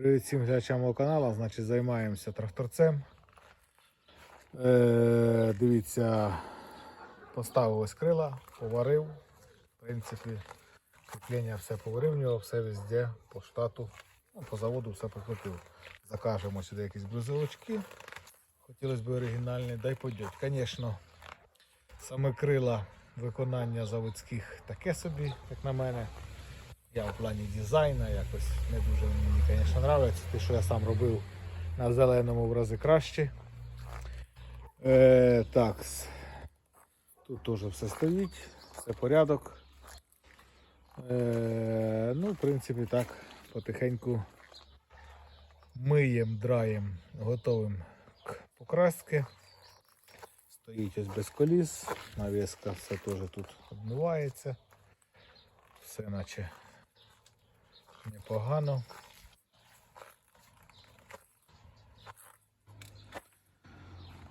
Привіт всім глядачам мого каналу. Значить, займаємося тракторцем. Е, дивіться, поставив ось крила, поварив. В принципі, кріплення все повирівнював, все везде по штату, ну, по заводу все покрутив. Закажемо сюди якісь близовочки. Хотілося б оригінальні, дай пойдет. Звісно, саме крила виконання заводських таке собі, як на мене. Я в плані дизайну якось не дуже мені, звісно, подобається. Те, що я сам робив на зеленому в рази краще. Е, так, тут теж все стоїть, все порядок. Е, ну, в принципі, так, потихеньку миєм, драєм, готовим к покрасці. Стоїть ось без коліс, навіска все теж тут обмивається. Все наче непогано.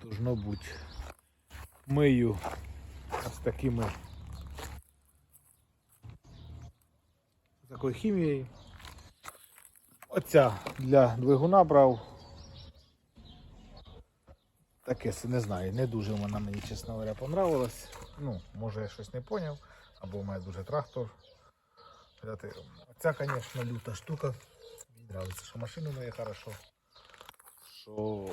Должно бути. Мию з такими такою хімією. Оця для двигуна брав. Таке не знаю, не дуже вона мені, чесно говоря, понравилась. Ну, може я щось не поняв, або у мене дуже трактор. Оця, звісно, люта штука. Мені подобається, що машина моя хорошо. Що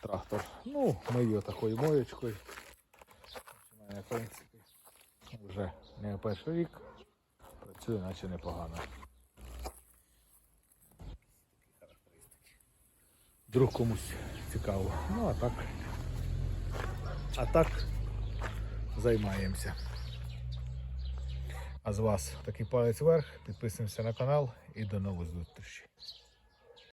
трактор. Ну, ми її такою моєчкою. Починає, в принципі, вже не перший рік. Працює наче непогано. Вдруг комусь цікаво. Ну а так. А так займаємося. А з вас такий палець вверх, підписуємося на канал і до нових зустрічей.